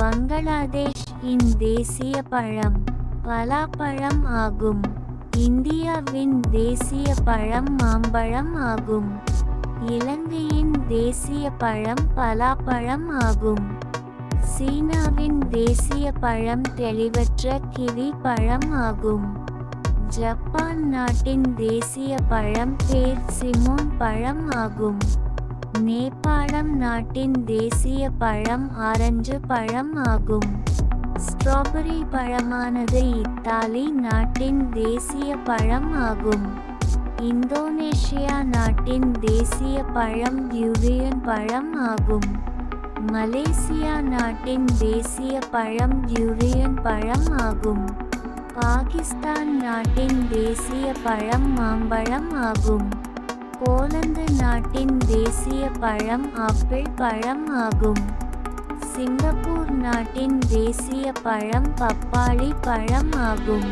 பங்களாதேஷ் இன் தேசிய பழம் பலாப்பழம் ஆகும். இந்தியாவின் தேசிய பழம் மாம்பழம் ஆகும். இலங்கையின் தேசிய பழம் பலாப்பழம் ஆகும். சீனாவின் தேசிய பழம் தெளிவற்ற கிவி பழம் ஆகும். ஜப்பான் நாட்டின் தேசிய பழம் பேர் சிமோன் பழம் ஆகும். நேபாளம் நாட்டின் தேசிய பழம் ஆரஞ்சு பழம் ஆகும். ஸ்ட்ராபெரி பழமானது இத்தாலி நாட்டின் தேசிய பழம் ஆகும். இந்தோனேஷியா நாட்டின் தேசிய பழம் யூரியன் பழம் ஆகும். மலேசியா நாட்டின் தேசிய பழம் யூரியன் பழம் ஆகும். பாகிஸ்தான் நாட்டின் தேசிய பழம் மாம்பழம் ஆகும். போலந்து நாட்டின் தேசிய பழம் ஆப்பிள் பழம் ஆகும். சிங்கப்பூர் நாட்டின் தேசிய பழம் பப்பாளி பழம் ஆகும்.